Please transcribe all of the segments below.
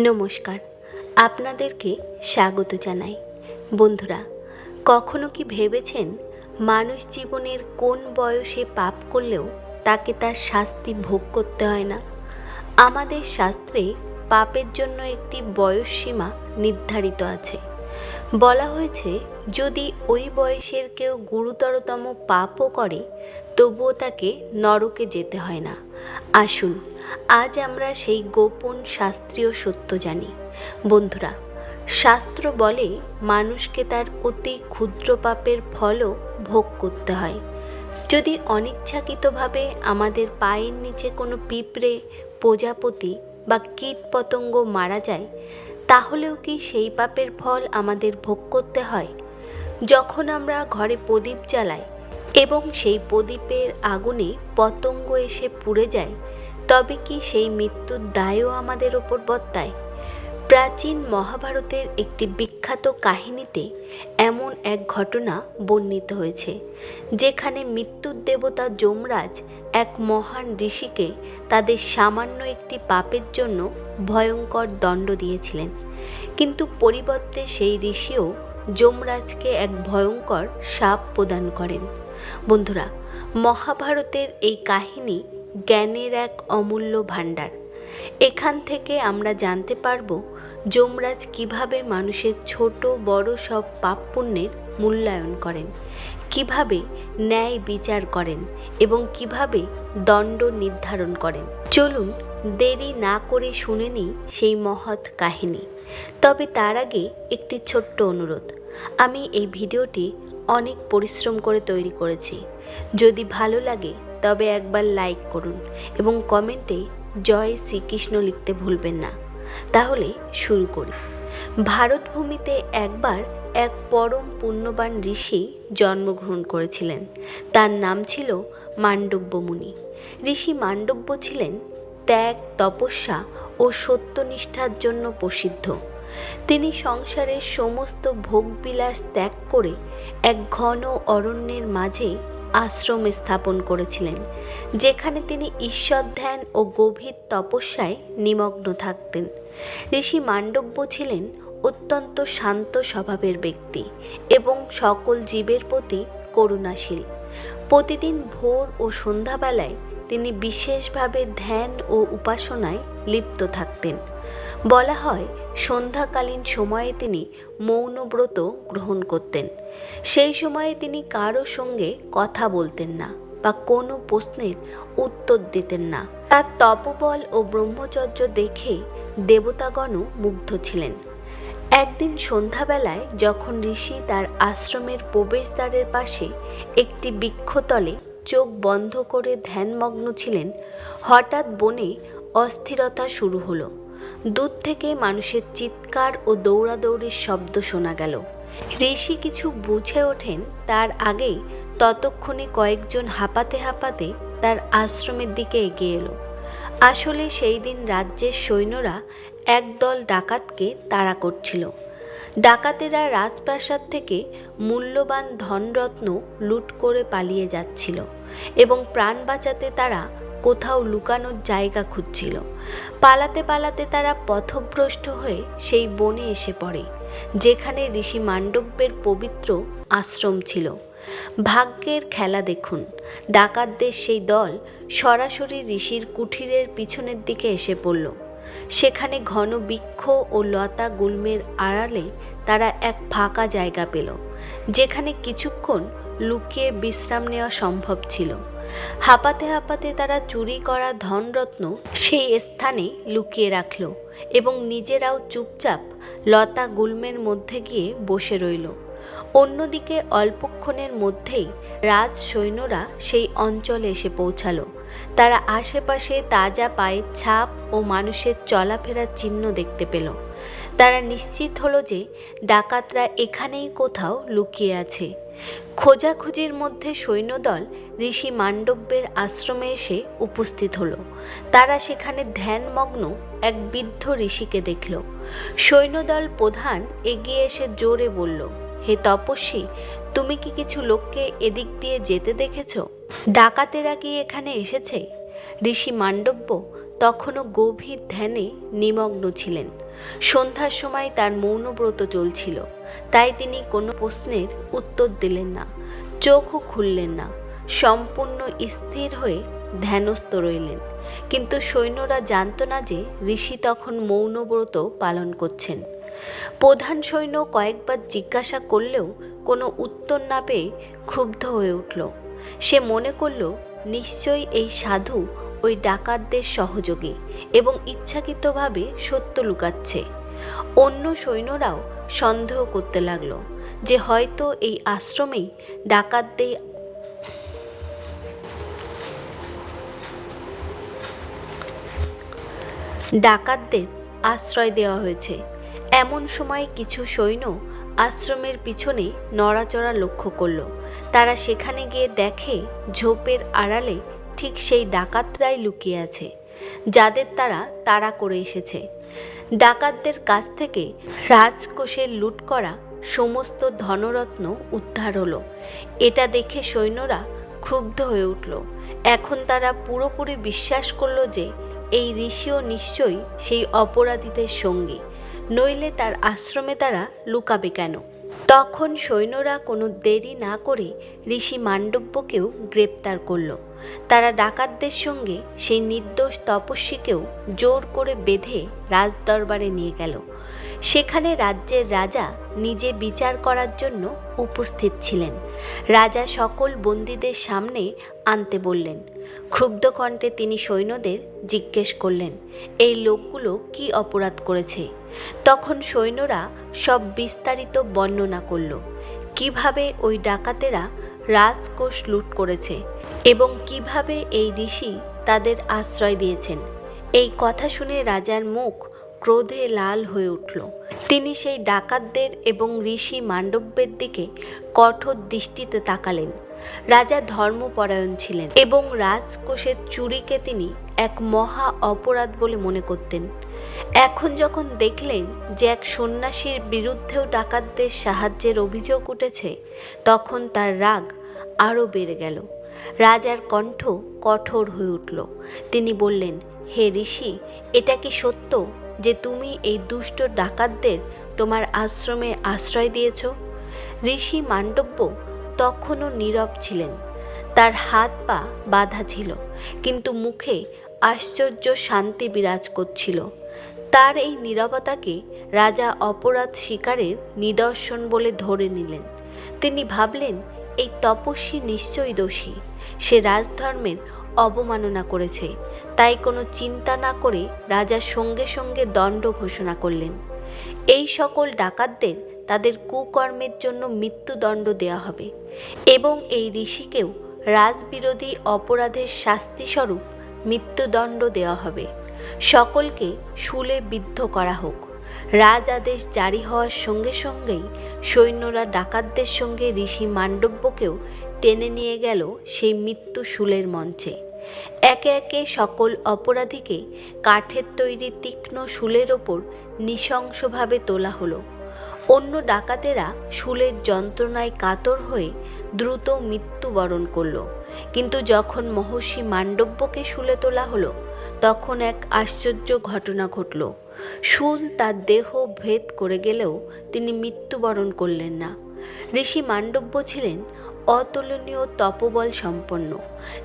নমস্কার। আপনাদেরকে স্বাগত জানাই। বন্ধুরা, কখনো কি ভেবেছেন মানুষ জীবনের কোন বয়সে পাপ করলেও তাকে তার শাস্তি ভোগ করতে হয় না? আমাদের শাস্ত্রে পাপের জন্য একটি বয়স সীমা নির্ধারিত আছে। বলা হয়েছে, যদি ওই বয়সের কেউ গুরুতরতম পাপও করে, তবুও তাকে নরকে যেতে হয় না। আসুন আজ আমরা সেই গোপন শাস্ত্রীয় সত্য জানি। বন্ধুরা, শাস্ত্র বলে মানুষকে তার অতি ক্ষুদ্র পাপের ফলও ভোগ করতে হয়। যদি অনিচ্ছাকৃতভাবে আমাদের পায়ের নিচে কোনো পিঁপড়ে, প্রজাপতি বা কীট পতঙ্গ মারা যায়, তাহলেও কি সেই পাপের ফল আমাদের ভোগ করতে হয়? যখন আমরা ঘরে প্রদীপ জ্বালাই এবং সেই প্রদীপের আগুনে পতঙ্গ এসে পুড়ে যায় তবে কি সেই মৃত্যুর দায়ও আমাদের ওপর বর্তায়? প্রাচীন মহাভারতের একটি বিখ্যাত কাহিনীতে এমন এক ঘটনা বর্ণিত হয়েছে, যেখানে মৃত্যুর দেবতা যমরাজ এক মহান ঋষিকে তাদের সামান্য একটি পাপের জন্য ভয়ঙ্কর দণ্ড দিয়েছিলেন। কিন্তু পরিবর্তে সেই ঋষিও যমরাজকে এক ভয়ঙ্কর সাপ প্রদান করেন। বন্ধুরা, মহাভারতের এই কাহিনী জ্ঞানের এক অমূল্য ভাণ্ডার। এখান থেকে আমরা জানতে পারব যমরাজ কীভাবে মানুষের ছোট, বড় সব পাপ পুণ্যের মূল্যায়ন করেন, কীভাবে ন্যায় বিচার করেন এবং কীভাবে দণ্ড নির্ধারণ করেন। চলুন দেরি না করে শুনে নিই সেই মহৎ কাহিনী। তবে তার আগে একটি ছোট্ট অনুরোধ। আমি এই ভিডিওটি অনেক পরিশ্রম করে তৈরি করেছি। যদি ভালো লাগে তবে একবার লাইক করুন এবং কমেন্টে জয় শ্রীকৃষ্ণ লিখতে ভুলবেন না। তাহলে শুরু করি। ভারতভূমিতে একবার এক পরম পুণ্যবান ঋষি জন্মগ্রহণ করেছিলেন। তার নাম ছিল মান্ডব্য মুনি ঋষি মাণ্ডব্য ছিলেন ত্যাগ, তপস্যা ও সত্যনিষ্ঠার জন্য প্রসিদ্ধ। তিনি সংসারের সমস্ত ভোগবিলাস ত্যাগ করে এক ঘন অরণ্যের মাঝে আশ্রম স্থাপন করেছিলেন, যেখানে তিনি ঈশ্বর ধ্যান ও গভীর তপস্যায় নিমগ্ন থাকতেন। ঋষি মান্ডব্য ছিলেন অত্যন্ত শান্ত স্বভাবের ব্যক্তি এবং সকল জীবের প্রতি করুণাশীল। প্রতিদিন ভোর ও সন্ধ্যাবেলায় তিনি বিশেষভাবে ধ্যান ও উপাসনায় লিপ্ত থাকতেন। বলা হয়, সন্ধ্যাকালীন সময়ে তিনি মৌনব্রত গ্রহণ করতেন। সেই সময়ে তিনি কারও সঙ্গে কথা বলতেন না বা কোনো প্রশ্নের উত্তর দিতেন না। তার তপবল ও ব্রহ্মচর্য দেখে দেবতাগণও মুগ্ধ ছিলেন। একদিন সন্ধ্যাবেলায় যখন ঋষি তার আশ্রমের প্রবেশদ্বারের পাশে একটি বৃক্ষতলে চোখ বন্ধ করে ধ্যানমগ্ন ছিলেন, হঠাৎ বনে অস্থিরতা শুরু হলো। দূর থেকে মানুষের চিৎকার ও দৌড়াদৌড়ির শব্দ শোনা গেল। ঋষি কিছু বুঝে ওঠেন তার আগেই ততক্ষণে কয়েকজন হাঁপাতে হাঁপাতে তার আশ্রমের দিকে এগিয়ে এলো। আসলে সেই দিন রাজ্যের সৈন্যরা একদল ডাকাতকে তাড়া করছিল। ডাকাতেরা রাজপ্রাসাদ থেকে মূল্যবান ধনরত্ন লুট করে পালিয়ে যাচ্ছিল এবং প্রাণ বাঁচাতে তারা কোথাও লুকানোর জায়গা খুঁজছিল। পালাতে পালাতে তারা পথভ্রষ্ট হয়ে সেই বনে এসে পড়ে, যেখানে ঋষি মান্ডব্যের পবিত্র আশ্রম ছিল। ভাগ্যের খেলা দেখুন, ডাকাতদের সেই দল সরাসরি ঋষির কুঠিরের পিছনের দিকে এসে পড়ল। সেখানে ঘন বৃক্ষ ও লতা গুল্মের আড়ালে তারা এক ফাঁকা জায়গা পেল, যেখানে কিছুক্ষণ লুকিয়ে বিশ্রাম নেওয়া সম্ভব ছিল। হাঁপাতে হাঁপাতে তারা চুরি করা ধনরত্ন সেই স্থানে লুকিয়ে রাখল এবং নিজেরাও চুপচাপ লতা গুল্মের মধ্যে গিয়ে বসে রইল। অন্যদিকে অল্পক্ষণের মধ্যেই রাজ সৈন্যরা সেই অঞ্চলে এসে পৌঁছালো। তারা আশেপাশে তাজা পায়ের ছাপ ও মানুষের চলাফেরার চিহ্ন দেখতে পেল। তারা নিশ্চিত হলো যে ডাকাতরা এখানেই কোথাও লুকিয়ে আছে। খোঁজাখুঁজির মধ্যে সৈন্যদল ঋষি মান্ডব্যের আশ্রমে এসে উপস্থিত হলো। তারা সেখানে ধ্যানমগ্ন এক বৃদ্ধ ঋষিকে দেখল। সৈন্যদল প্রধান এগিয়ে এসে জোরে বলল, হে তপস্বী, তুমি কি কিছু লোককে এদিক দিয়ে যেতে দেখেছ? ডাকাতেরা কি এখানে এসেছে? ঋষি মান্ডব্য তখনও গভীর ধ্যানে নিমগ্ন ছিলেন। সন্ধ্যার সময় তার মৌনব্রত চলছিল। তাই তিনি কোনো প্রশ্নের উত্তর দিলেন না, চোখও খুললেন না, সম্পূর্ণ স্থির হয়ে ধ্যানস্থ রইলেন। কিন্তু সৈন্যরা জানত না যে ঋষি তখন মৌনব্রত পালন করছেন। প্রধান সৈন্য কয়েকবার জিজ্ঞাসা করলেও কোনো উত্তর না পেয়ে ক্ষুব্ধ হয়ে উঠল। সে মনে করল, নিশ্চয়ই এই সাধু ওই ডাকাতদের সহযোগী এবং ইচ্ছাকৃতভাবে সত্য লুকাচ্ছে। অন্য সৈন্যরাও সন্দেহ করতে লাগল যে হয়তো এই আশ্রমেই ডাকাতদের ডাকাতদের আশ্রয় দেওয়া হয়েছে। এমন সময় কিছু সৈন্য আশ্রমের পিছনে নড়াচড়া লক্ষ্য করল। তারা সেখানে গিয়ে দেখে ঝোপের আড়ালে ঠিক সেই ডাকাতরাই লুকিয়ে আছে, যাদের তারা তাড়া করে এসেছে। ডাকাতদের কাছ থেকে রাজকোষের লুট করা সমস্ত ধনরত্ন উদ্ধার হলো। এটা দেখে সৈন্যরা ক্ষুব্ধ হয়ে উঠল। এখন তারা পুরোপুরি বিশ্বাস করল যে এই ঋষিও নিশ্চয়ই সেই অপরাধীদের সঙ্গী, নইলে তার আশ্রমে তারা লুকাবে কেন? তখন সৈন্যরা কোনো দেরি না করে ঋষি মাণ্ডব্যকেও গ্রেপ্তার করল। তারা ডাকাতদের সঙ্গে সেই নির্দোষ তপস্বীকেও জোর করে বেঁধে রাজদরবারে নিয়ে গেল। সেখানে রাজ্যের রাজা নিজে বিচার করার জন্য উপস্থিত ছিলেন। রাজা সকল বন্দীদের সামনে আনতে বললেন। ক্ষুব্ধ কণ্ঠে তিনি সৈন্যদের জিজ্ঞেস করলেন, এই লোকগুলো কি অপরাধ করেছে? তখন সৈন্যরা সব বিস্তারিত বর্ণনা করল, কীভাবে ওই ডাকাতেরা রাজকোষ লুট করেছে এবং কীভাবে এই ঋষি তাদের আশ্রয় দিয়েছেন? এই কথা শুনে রাজার মুখ ক্রোধে লাল হয়ে উঠল। তিনি সেই ডাকাতদের এবং ঋষি মান্ডব্যের দিকে কঠোর দৃষ্টিতে তাকালেন। রাজা ধর্মপরায়ণ ছিলেন এবং রাজকোষের চুরিকে তিনি এক মহা অপরাধ বলে মনে করতেন। এখন যখন দেখলেন যে এক সন্ন্যাসীর বিরুদ্ধেও ডাকাতদের সাহায্যের অভিযোগ উঠেছে, তখন তার রাগ আরও বেড়ে গেল। রাজার কণ্ঠ কঠোর হয়ে উঠল। তিনি বললেন, হে ঋষি, এটা কি সত্য? যে তুমি এই দুষ্ট ডাকাতদের তোমার আশ্রমে আশ্রয় দিয়েছ? ঋষি মান্ডব্য তখনও নীরব ছিলেন। তার হাত পা বাঁধা ছিল, কিন্তু মুখে আশ্চর্য শান্তি বিরাজ করছিল। তার এই নীরবতাকে রাজা অপরাধ শিকারের নিদর্শন বলে ধরে নিলেন। তিনি ভাবলেন, এই তপস্বী নিশ্চয়ই দোষী। সে রাজধর্মের অবমাননা করেছে। তাই কোনো চিন্তা না করে রাজা সঙ্গে সঙ্গে দণ্ড ঘোষণা করলেন। এই সকল ডাকাতদের তাদের কুকর্মের জন্য মৃত্যুদণ্ড দেওয়া হবে এবং এই ঋষিকেও রাজবিরোধী অপরাধের শাস্তিস্বরূপ মৃত্যুদণ্ড দেওয়া হবে। সকলকে শুলে বিদ্ধ করা হোক। রাজ আদেশ জারি হওয়ার সঙ্গে সঙ্গেই সৈন্যরা ডাকাতদের সঙ্গে ঋষি মান্ডব্যকেও টেনে নিয়ে গেল সেই মৃত্যু শুলের মঞ্চে। একে একে সকল অপরাধীকে কাঠের তৈরি তীক্ষ্ণ শুলের ওপর নৃশংসভাবে তোলা হলো। অন্য ডাকাতেরা শুলের যন্ত্রণায় কাতর হয়ে দ্রুত মৃত্যুবরণ করল। কিন্তু যখন মহর্ষি মান্ডব্যকে শুলে তোলা হলো, তখন এক আশ্চর্য ঘটনা ঘটল। শুল তার দেহ ভেদ করে গেলেও তিনি মৃত্যুবরণ করলেন না। ঋষি মান্ডব্য ছিলেন অতুলনীয় তপবল সম্পন্ন।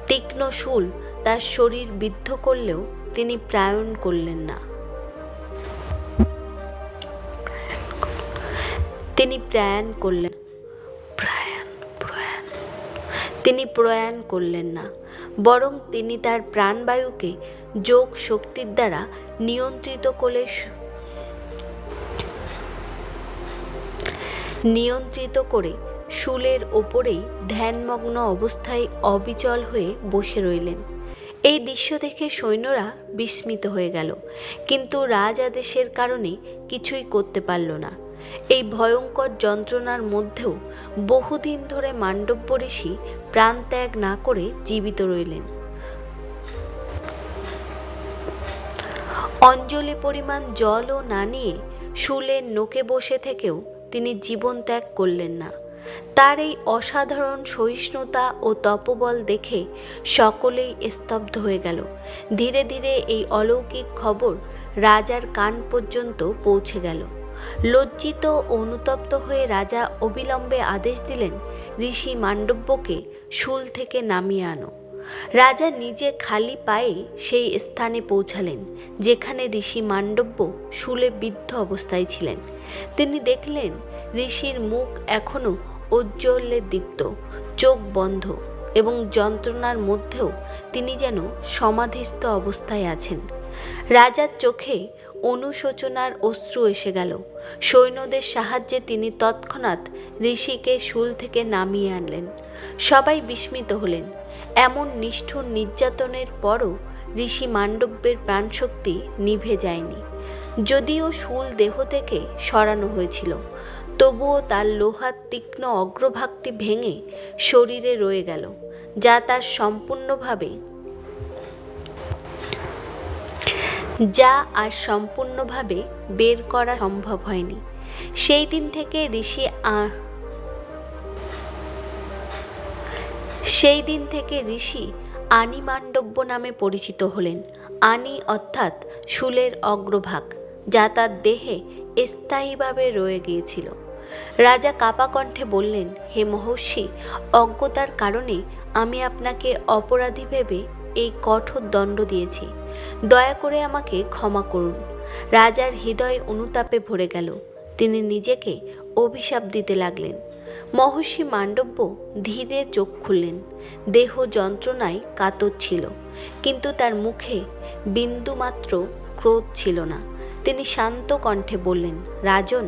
তীক্ষ্ণ শুল তার শরীর বিদ্ধ করলেও তিনি প্রায়ণ করলেন না। তিনি প্রয়াণ করলেন তিনি প্রয়াণ করলেন না, বরং তিনি তার প্রাণবায়ুকে যোগ শক্তির দ্বারা নিয়ন্ত্রিত করে নিয়ন্ত্রিত করে শুলের ওপরেই ধ্যানমগ্ন অবস্থায় অবিচল হয়ে বসে রইলেন। এই দৃশ্য দেখে সৈন্যরা বিস্মিত হয়ে গেল, কিন্তু রাজ আদেশের কারণে কিছুই করতে পারল না। এই ভয়ঙ্কর যন্ত্রণার মধ্যেও বহুদিন ধরে মান্ডব্য ঋষি প্রাণত্যাগ না করে জীবিত রইলেন। অঞ্জলি পরিমাণ জলও না নিয়ে শুলের নোকে বসে থেকেও তিনি জীবন ত্যাগ করলেন না। তার এই অসাধারণ সহিষ্ণুতা ও তপবল দেখে সকলেই স্তব্ধ হয়ে গেল। ধীরে ধীরে এই অলৌকিক খবর রাজার কান পর্যন্ত পৌঁছে গেল। লজ্জিত অনুতপ্ত হয়ে রাজা অবিলম্বে আদেশ দিলেন, ঋষি মাণ্ডব্যকে শুল থেকে নামিয়ে আনো। রাজা নিজে খালি পায়ে সেই স্থানে পৌঁছালেন, যেখানে ঋষি মাণ্ডব্য শুলে বিদ্ধ অবস্থায় ছিলেন। তিনি দেখলেন ঋষির মুখ এখনও ঔজ্জ্বল্যে দীপ্ত, চোখ বন্ধ এবং যন্ত্রণার মধ্যেও তিনি যেন সমাধিস্থ অবস্থায় আছেন। রাজার চোখে অনুশোচনার অশ্রু এসে গেল। সৈন্যদের সাহায্যে তিনি তৎক্ষণাৎ ঋষিকে শুল থেকে নামিয়ে আনলেন। সবাই বিস্মিত হলেন। এমন নিষ্ঠুর নির্যাতনের পরও ঋষি মাণ্ডব্যের প্রাণশক্তি নিভে যায়নি। যদিও শুল দেহ থেকে সরানো হয়েছিল তবুও তার লোহার তীক্ষ্ণ অগ্রভাগটি ভেঙে শরীরে রয়ে গেল, যা তার সম্পূর্ণভাবে যা আর সম্পূর্ণভাবে বের করা সম্ভব হয়নি। সেই দিন থেকে ঋষি সেই দিন থেকে ঋষি আনি মান্ডব্য নামে পরিচিত হলেন। আনি অর্থাৎ শুলের অগ্রভাগ, যা তার দেহে স্থায়ীভাবে রয়ে গিয়েছিল। রাজা কাপা কণ্ঠে বললেন, হে মহর্ষি অজ্ঞতার কারণে আমি আপনাকে অপরাধী ভেবে এই কঠোর দণ্ড দিয়েছি। দয়া করে আমাকে ক্ষমা করুন। রাজার হৃদয় অনুতাপে ভরে গেল। তিনি নিজেকে অভিশাপ দিতে লাগলেন। মহর্ষি মান্ডব্য ধীরে চোখ খুললেন। দেহ যন্ত্রণায় কাতর ছিল, কিন্তু তার মুখে বিন্দুমাত্র ক্রোধ ছিল না। তিনি শান্ত কণ্ঠে বললেন, রাজন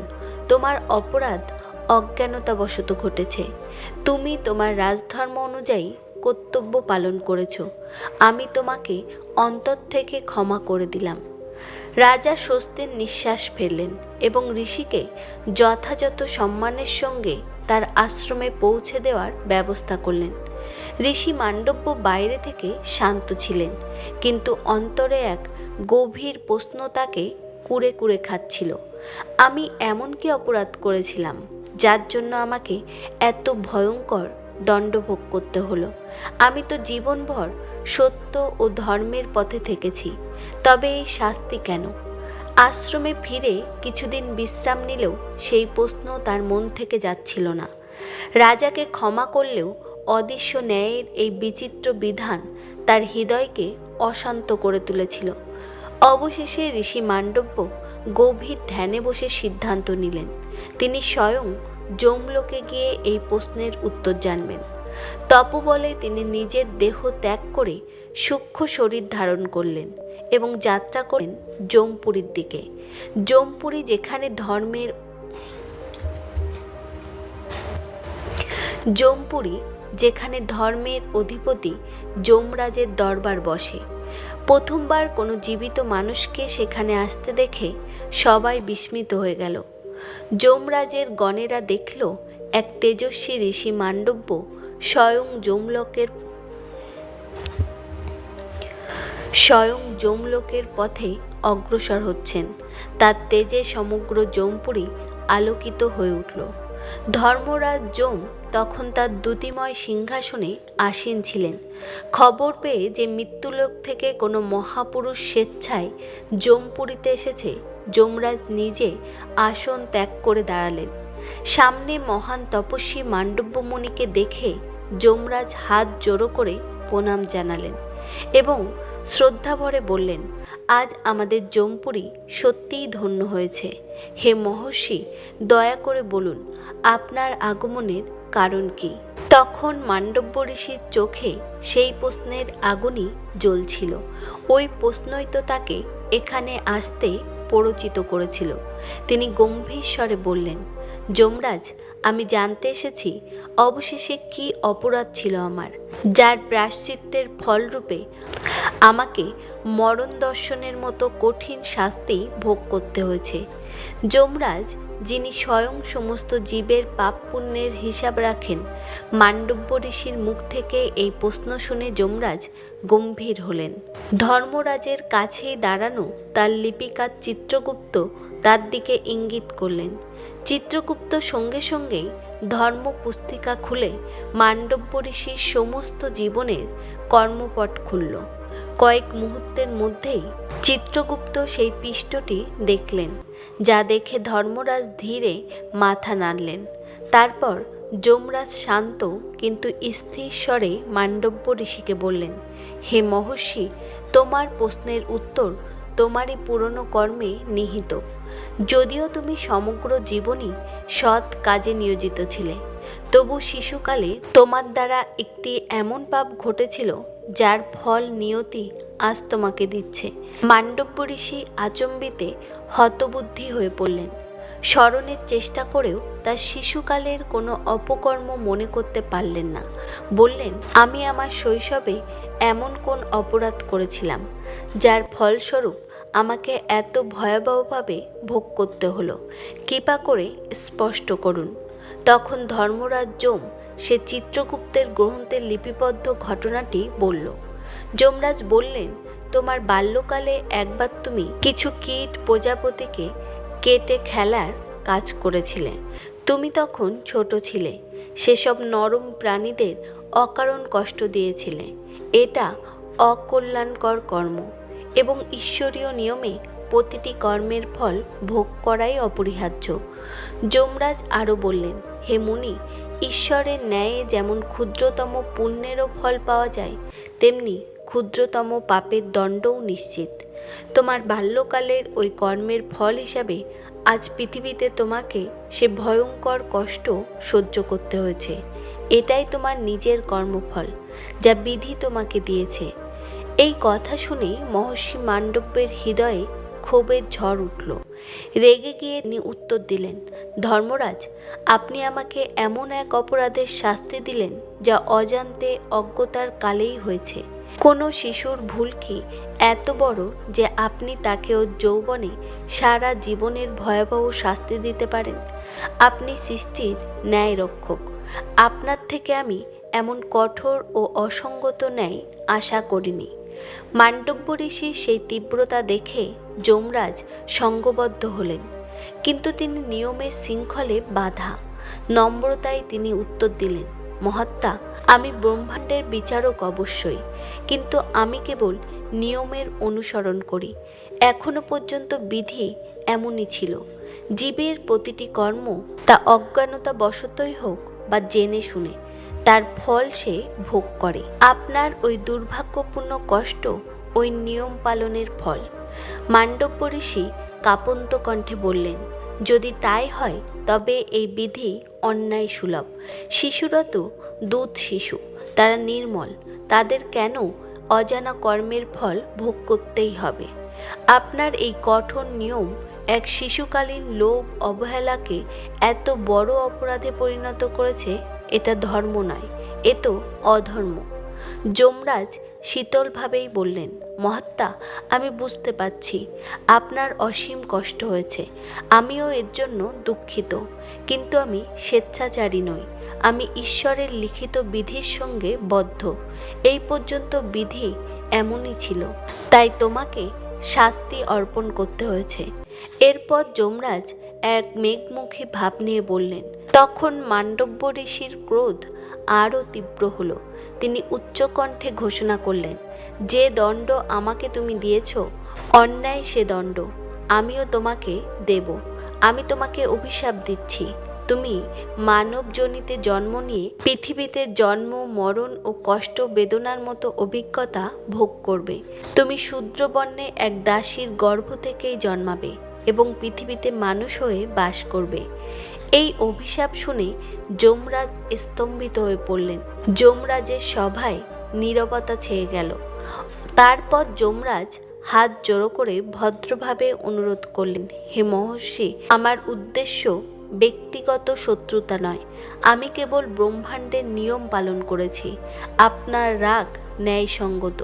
তোমার অপরাধ অজ্ঞানতাবশত ঘটেছে। তুমি তোমার রাজধর্ম অনুযায়ী কর্তব্য পালন করেছ। আমি তোমাকে অন্তর থেকে ক্ষমা করে দিলাম। রাজা স্বস্তির নিঃশ্বাস ফেললেন এবং ঋষিকে যথাযথ সম্মানের সঙ্গে তার আশ্রমে পৌঁছে দেওয়ার ব্যবস্থা করলেন। ঋষি মান্ডব্য বাইরে থেকে শান্ত ছিলেন, কিন্তু অন্তরে এক গভীর প্রশ্ন তাকে কুড়ে কুড়ে খাচ্ছিল। আমি এমন কি অপরাধ করেছিলাম, যার জন্য আমাকে এত ভয়ঙ্কর দণ্ড ভোগ করতে হলো। আমি তো জীবনভর সত্য ও ধর্মের পথে থেকেছি, তবে এই শাস্তি কেন? আশ্রমে ফিরে কিছুদিন বিশ্রাম নিলেও সেই প্রশ্ন তার মন থেকে যাচ্ছিল না। রাজাকে ক্ষমা করলেও অদৃশ্য ন্যায়ের এই বিচিত্র বিধান তার হৃদয়কে অশান্ত করে তুলেছিল। অবশেষে ঋষি মান্ডব্য গভীর ধ্যানে বসে সিদ্ধান্ত নিলেন। তিনি স্বয়ং যমলোকে গিয়ে এই প্রশ্নের উত্তর জানবেন। তপবলে তিনি নিজের দেহ ত্যাগ করে সূক্ষ্ম শরীর ধারণ করলেন এবং যাত্রা করেন জমপুরীর দিকে। জমপুরি যেখানে ধর্মের জমপুরি যেখানে ধর্মের অধিপতি যমরাজের দরবার বসে। প্রথমবার কোনো জীবিত মানুষকে সেখানে আসতে দেখে সবাই বিস্মিত হয়ে গেল। যমরাজের গণেরা দেখল, এক তেজস্বী ঋষি মান্ডব্য স্বয়ং যমলোকের স্বয়ং যমলোকের পথে অগ্রসর হচ্ছেন। তার তেজে সমগ্র যমপুরী আলোকিত হয়ে উঠল। ধর্মরাজ যম তখন তার দ্যুতিময় সিংহাসনে আসীন ছিলেন। খবর পেয়ে যে মৃত্যুলোক থেকে কোনো মহাপুরুষ স্বেচ্ছায় যমপুরীতে এসেছে, যমরাজ নিজে আসন ত্যাগ করে দাঁড়ালেন। সামনে মহান তপস্বী মান্ডব্যমণিকে দেখে যমরাজ হাত জোড়ো করে প্রণাম জানালেন এবং শ্রদ্ধাভরে বললেন, আজ আমাদের জমপুরি সত্যিই ধন্য হয়েছে। হে মহর্ষি, দয়া করে বলুন, আপনার আগমনের কারণ কি? তখন মান্ডব্য ঋষির চোখে সেই প্রশ্নের আগুনই জ্বলছিল। ওই প্রশ্নই তো তাকে এখানে আসতে পরিচিত করেছিল। তিনি গম্ভীর স্বরে বললেন, যমরাজ, আমি জানতে এসেছি অবশেষে কি অপরাধ ছিল আমার, যার প্রায়শ্চিত্তের ফলরূপে আমাকে মরণ দর্শনের মতো কঠিন শাস্তি ভোগ করতে হয়েছে। যমরাজ যিনি স্বয়ং সমস্ত জীবের পাপ পুণ্যের হিসাব রাখেন, মান্ডব্য ঋষির মুখ থেকে এই প্রশ্ন শুনে যমরাজ গম্ভীর হলেন। ধর্মরাজের কাছেই দাঁড়ানো তার লিপিকার চিত্রগুপ্ত তার দিকে ইঙ্গিত করলেন। চিত্রগুপ্ত সঙ্গে সঙ্গেই ধর্ম পুস্তিকা খুলে মান্ডব্য ঋষির সমস্ত জীবনের কর্মপট খুলল। কয়েক মুহূর্তের মধ্যেই চিত্রগুপ্ত সেই পৃষ্ঠটি দেখলেন। যা দেখে ধর্মরাজ ধীরে মাথা নাড়লেন। তারপর যমরাজ শান্ত কিন্তু স্থির স্বরে মাণ্ডব্য ঋষিকে বললেন, হে মহর্ষি, তোমার প্রশ্নের উত্তর তোমারই পুরনো কর্মে নিহিত। যদিও তুমি সমগ্র জীবনই সৎ কাজে নিয়োজিত ছিলে তবু শিশুকালে তোমার দ্বারা একটি এমন পাপ ঘটেছিল, যার ফল নিয়তি আজ তোমাকে দিচ্ছে। মাণ্ডব্য ঋষি আচম্বিতে হতবুদ্ধি হয়ে পড়লেন। স্মরণের চেষ্টা করেও তার শিশুকালের কোনো অপকর্ম মনে করতে পারলেন না। বললেন, আমি আমার শৈশবে এমন কোন অপরাধ করেছিলাম, যার ফলস্বরূপ আমাকে এত ভয়াবহভাবে ভোগ করতে হলো। কৃপা করে স্পষ্ট করুন। তখন ধর্মরাজ যম সে চিত্রগুপ্তের গ্রন্থের লিপিবদ্ধ ঘটনাটি বলল। যমরাজ বললেন, তোমার বাল্যকালে একবার তুমি কিছু কীট প্রজাপতিকে কেটে খেলার কাজ করেছিলে। তুমি তখন ছোট ছিলে। সেসব নরম প্রাণীদের অকারণ কষ্ট দিয়েছিলে। এটা অকল্যাণকর কর্ম এবং ঈশ্বরীয় নিয়মে প্রতিটি কর্মের ফল ভোগ করাই অপরিহার্য। যমরাজ আরও বললেন, হে মুনি, ঈশ্বরের ন্যায়ে যেমন ক্ষুদ্রতম পুণ্যেরও ফল পাওয়া যায়, তেমনি ক্ষুদ্রতম পাপের দণ্ডও নিশ্চিত। তোমার বাল্যকালের ওই কর্মের ফল হিসাবে আজ পৃথিবীতে তোমাকে সে ভয়ঙ্কর কষ্ট সহ্য করতে হয়েছে। এটাই তোমার নিজের কর্মফল, যা বিধি তোমাকে দিয়েছে। এই কথা শুনে মহর্ষি মাণ্ডব্যের হৃদয়ে ক্ষোভের ঝড় উঠল। রেগে গিয়ে তিনি উত্তর দিলেন, ধর্মরাজ, আপনি আমাকে এমন এক অপরাধের শাস্তি দিলেন যা অজান্তে অজ্ঞতার কালেই হয়েছে। কোনো শিশুর ভুল কি এত বড় যে আপনি তাকে যৌবনে সারা জীবনের ভয়াবহ শাস্তি দিতে পারেন? আপনি সৃষ্টির ন্যায় রক্ষক আপনার থেকে আমি এমন কঠোর ও অসঙ্গত ন্যায় আশা করিনি। মান্ডব্য ঋষির সেই তীব্রতা দেখে যমরাজ সঙ্গবদ্ধ হলেন। কিন্তু তিনি নিয়মের শৃঙ্খলে বাধা, নম্রতায় তিনি উত্তর দিলেন, মহাত্মা, আমি ব্রহ্মাণ্ডের বিচারক অবশ্যই, কিন্তু আমি কেবল নিয়মের অনুসরণ করি। এখনও পর্যন্ত বিধি এমনই ছিল। জীবের প্রতিটি কর্ম তা অজ্ঞানতা বশতই হোক বা জেনে শুনে তার ফল সে ভোগ করে। আপনার ওই দুর্ভাগ্যপূর্ণ কষ্ট ওই নিয়ম পালনের ফল। মান্ডব্য ঋষি কাপন্ত কণ্ঠে বললেন, যদি তাই হয়, তবে এই বিধি অন্যায় সুলভ। শিশুরা তো দুধ শিশু, তারা নির্মল। তাদের কেন অজানা কর্মের ফল ভোগ করতেই হবে? আপনার এই কঠোর নিয়ম এক শিশুকালীন লোভ অবহেলাকে এত বড় অপরাধে পরিণত করেছে এটা ধর্ম নয়, এ তো অধর্ম। যমরাজ শীতলভাবেই বললেন, মহাত্মা, আমি বুঝতে পারছি, আপনার অসীম কষ্ট হয়েছে, আমিও এর জন্য দুঃখিত, কিন্তু আমি স্বেচ্ছাচারী নই, আমি ঈশ্বরের লিখিত বিধির সঙ্গে বদ্ধ, এই পর্যন্ত বিধি এমনই ছিল। তাই তোমাকে শাস্তি অর্পণ করতে হয়েছে। এরপর যমরাজ এক মেঘমুখী ভাব নিয়ে বললেন, তখন মান্ডব্য ঋষির ক্রোধ আরও তীব্র হল। তিনি উচ্চকণ্ঠে ঘোষণা করলেন, যে দণ্ড আমাকে তুমি দিয়েছ, অন্যায় সে দণ্ড। আমিও তোমাকে দেব। আমি তোমাকে অভিশাপ দিচ্ছি। তুমি মানবজনিতে জন্ম নিয়ে পৃথিবীতে জন্ম, মরণ ও কষ্ট বেদনার মতো অভিজ্ঞতা ভোগ করবে। তুমি শূদ্রবর্ণে এক দাসীর গর্ভ থেকেই জন্মাবে। এবং পৃথিবীতে মানুষ হয়ে বাস করবে। এই অভিশাপ শুনে যমরাজ স্তম্ভিত হয়ে পড়লেন। যমরাজের সভায় নীরবতা ছেয়ে গেল। তারপর যমরাজ হাত জড়ো করে ভদ্রভাবে অনুরোধ করলেন, হে মহর্ষি, আমার উদ্দেশ্য ব্যক্তিগত শত্রুতা নয়। আমি কেবল ব্রহ্মাণ্ডের নিয়ম পালন করেছি। আপনার রাগ ন্যায়সঙ্গত।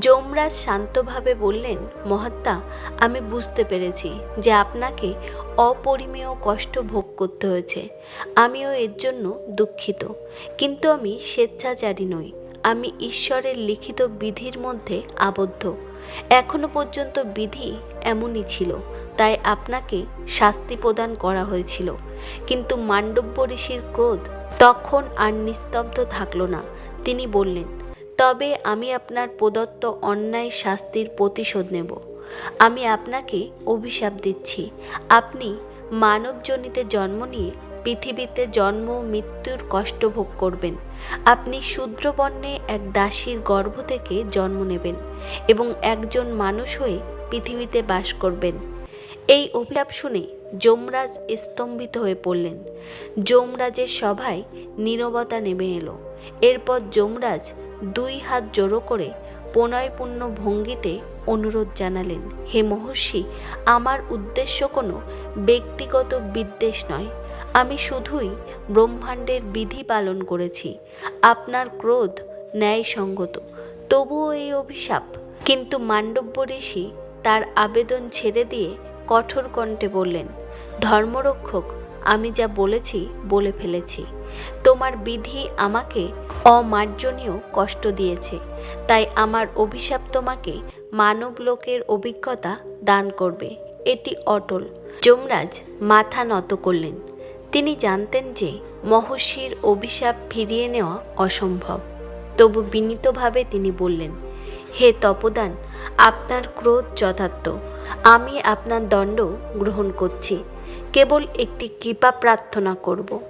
যমরাজ শান্তভাবে বললেন, মহাত্মা, আমি বুঝতে পেরেছি যে আপনাকে অপরিমেয় কষ্ট ভোগ করতে হয়েছে। আমিও এর জন্য দুঃখিত। কিন্তু আমি স্বেচ্ছাচারী নই। আমি ঈশ্বরের লিখিত বিধির মধ্যে আবদ্ধ। এখনও পর্যন্ত বিধি এমনই ছিল, তাই আপনাকে শাস্তি প্রদান করা হয়েছিল। কিন্তু মাণ্ডব্য ঋষির ক্রোধ তখন আর নিস্তব্ধ থাকল না। তিনি বললেন তবে আমি আপনার প্রদত্ত অন্যায় শাস্তির প্রতিশোধ নেব। আমি আপনাকে অভিশাপ দিচ্ছি। আপনি মানবজনিতে জন্ম নিয়ে পৃথিবীতে জন্ম মৃত্যুর কষ্ট ভোগ করবেন। আপনি শূদ্রবর্ণে এক দাসীর গর্ভ থেকে জন্ম নেবেন এবং একজন মানুষ হয়ে পৃথিবীতে বাস করবেন। এই অভিশাপ শুনে যমরাজ স্তম্ভিত হয়ে পড়লেন। যমরাজের সভায় নীরবতা নেমে এলো। এরপর যমরাজ দুই হাত জড়ো করে প্রণয়পূর্ণ ভঙ্গিতে অনুরোধ জানালেন, হে মহর্ষি, আমার উদ্দেশ্য কোনো ব্যক্তিগত বিদ্বেষ নয়। আমি শুধুই ব্রহ্মাণ্ডের বিধি পালন করেছি। আপনার ক্রোধ ন্যায়সঙ্গত। তবুও এই অভিশাপ। কিন্তু মাণ্ডব্য ঋষি তার আবেদন ছেড়ে দিয়ে কঠোর কণ্ঠে বললেন, ধর্মরক্ষক, আমি যা বলেছি, বলে ফেলেছি। তোমার বিধি আমাকে অমার্জনীয় কষ্ট দিয়েছে। তাই আমার অভিশাপ তোমাকে মানব লোকের অভিজ্ঞতা দান করবে। এটি অটল। যমরাজ মাথা নত করলেন। তিনি জানতেন যে মহর্ষির অভিশাপ ফিরিয়ে নেওয়া অসম্ভব। তবু বিনীতভাবে তিনি বললেন, হে তপদান, আপনার ক্রোধ যথার্থ। আমি আপনার দণ্ড গ্রহণ করছি। কেবল একটি কৃপা প্রার্থনা করব।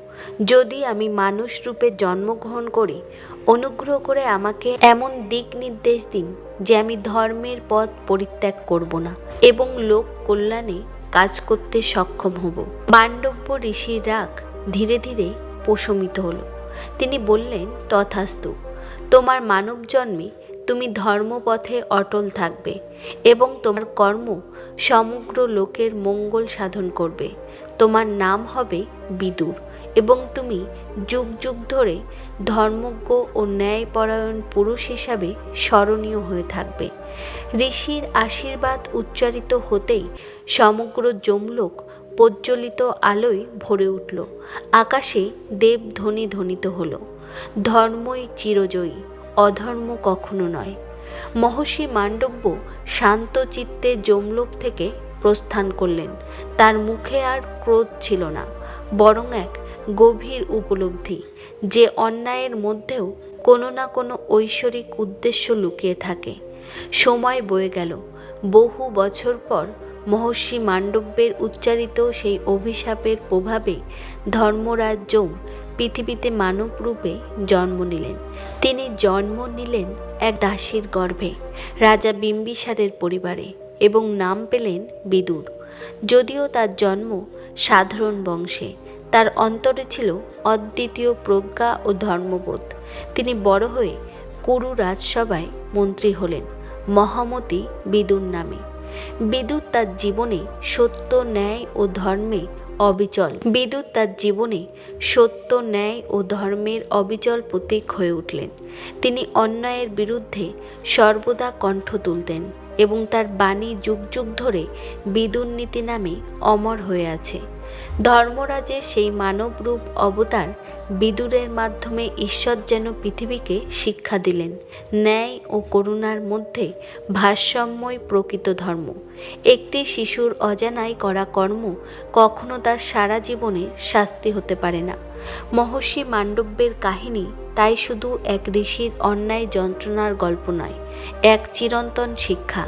যদি আমি মানুষ রূপে জন্মগ্রহণ করি, অনুগ্রহ করে আমাকে এমন দিক নির্দেশ দিন যে আমি ধর্মের পথ পরিত্যাগ করব না এবং লোক কল্যাণে কাজ করতে সক্ষম হব। মান্ডব্য ঋষির রাগ ধীরে ধীরে প্রশমিত হলো। তিনি বললেন, তথাস্তু, তোমার মানব জন্মে তুমি ধর্মপথে অটল থাকবে এবং তোমার কর্ম সমগ্র লোকের মঙ্গল সাধন করবে। তোমার নাম হবে বিদুর এবং তুমি যুগ যুগ ধরে ধর্মজ্ঞ ও ন্যায়পরায়ণ পুরুষ হিসাবে স্মরণীয় হয়ে থাকবে। ঋষির আশীর্বাদ উচ্চারিত হতেই সমগ্র যমলোক প্রজ্বলিত আলোয় ভরে উঠল। আকাশে দেবধ্বনি ধ্বনিত হল। ধর্মই চিরজয়ী। অধর্ম কখনো নয়। মহর্ষি মাণ্ডব্য শান্ত চিত্তে যমলোক থেকে প্রস্থান করলেন। তার মুখে আর ক্রোধ ছিল না, বরং এক গভীর উপলব্ধি, যে অন্যায়ের মধ্যেও কোনো না কোনো ঐশ্বরিক উদ্দেশ্য লুকিয়ে থাকে। সময় বয়ে গেল। বহু বছর পর মহর্ষি মাণ্ডব্যের উচ্চারিত সেই অভিশাপের প্রভাবে ধর্মরাজ যম পৃথিবীতে মানব রূপে জন্ম নিলেন। তিনি জন্ম নিলেন এক দাসীর গর্ভে, রাজা বিম্বিসারের পরিবারে এবং নাম পেলেন বিদুর। যদিও তার জন্ম সাধারণ বংশে, তার অন্তরে ছিল অদ্বিতীয় প্রজ্ঞা ও ধর্মবোধ। তিনি বড় হয়ে কুরু রাজসভায় মন্ত্রী হলেন, মহামতি বিদুর নামে। বিদুর তার জীবনে সত্য, ন্যায় ও ধর্মে অবিচল। বিদ্যুৎ তার জীবনে সত্য, ন্যায় ও ধর্মের অবিচল প্রতীক হয়ে উঠলেন। তিনি অন্যায়ের বিরুদ্ধে সর্বদা কণ্ঠ তুলতেন এবং তার বাণী যুগ যুগ ধরে বিদুর্নীতি নামে অমর হয়ে আছে। ধর্মরাজের সেই মানবরূপ অবতার বিদুরের মাধ্যমে ঈশ্বর যেন পৃথিবীকে শিক্ষা দিলেন, ন্যায় ও করুণার মধ্যে ভারসাম্যই প্রকৃত ধর্ম। একটি শিশুর অজানায় করা কর্ম কখনো তার সারা জীবনে শাস্তি হতে পারে না। মহর্ষি মান্ডব্যের কাহিনী তাই শুধু এক ঋষির অন্যায় যন্ত্রণার গল্প নয়, এক চিরন্তন শিক্ষা,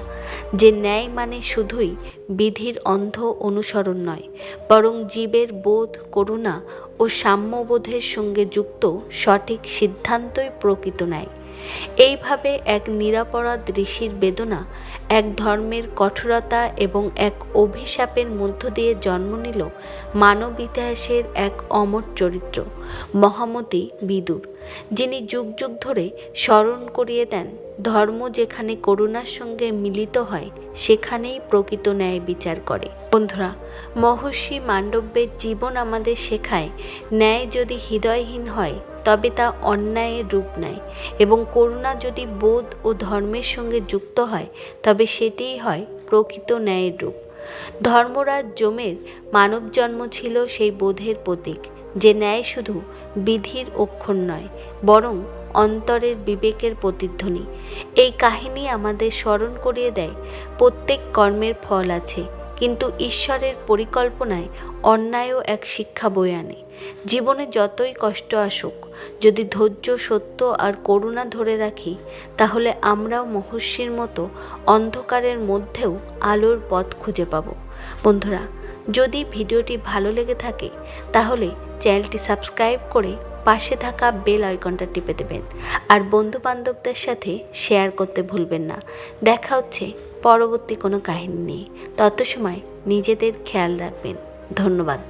যে ন্যায় মানে শুধুই বিধির অন্ধ অনুসরণ নয়, বরং জীবের বোধ, করুণা ও সাম্যবোধের সঙ্গে যুক্ত সঠিক সিদ্ধান্তই প্রকৃত ন্যায়। এইভাবে এক নিরাপরাধ ঋষির বেদনা, এক ধর্মের কঠোরতা এবং এক অভিশাপের মধ্য দিয়ে জন্ম নিল মানব ইতিহাসের এক অমর চরিত্র, মহামতি বিদুর। যিনি যুগ যুগ ধরে স্মরণ করিয়ে দেন ধর্ম যেখানে করুণার সঙ্গে মিলিত হয়, সেখানেই প্রকৃত ন্যায় বিচার করে। বন্ধুরা, মহর্ষি মান্ডব্যের জীবন আমাদের শেখায়, ন্যায় যদি হৃদয়হীন হয়, তবে তা অন্যায়ের রূপ নেয় এবং করুণা যদি বোধ ও ধর্মের সঙ্গে যুক্ত হয়, তবে সেটিই হয় প্রকৃত ন্যায়ের রূপ। ধর্মরাজ যমের মানব জন্ম ছিল সেই বোধের প্রতীক। যে ন্যায় শুধু বিধির অক্ষর নয়, বরং অন্তরের বিবেকের প্রতিধ্বনি। এই কাহিনী আমাদের স্মরণ করিয়ে দেয়, প্রত্যেক কর্মের ফল আছে, কিন্তু ঈশ্বরের পরিকল্পনায় অন্যায়ও এক শিক্ষা বয়ে আনে। জীবনে যতই কষ্ট আসুক, যদি ধৈর্য, সত্য আর করুণা ধরে রাখি, তাহলে আমরাও মহর্ষির মতো অন্ধকারের মধ্যেও আলোর পথ খুঁজে পাব। বন্ধুরা যদি ভিডিওটি ভালো লেগে থাকে, তাহলে চ্যানেলটি সাবস্ক্রাইব করে পাশে থাকা বেল আইকনটা টিপে দেবেন। আর বন্ধু বান্ধবদের সাথে শেয়ার করতে ভুলবেন না। দেখা হচ্ছে পরবর্তী কোনো কাহিনী নিয়ে। তত সময় নিজেদের খেয়াল রাখবেন। ধন্যবাদ।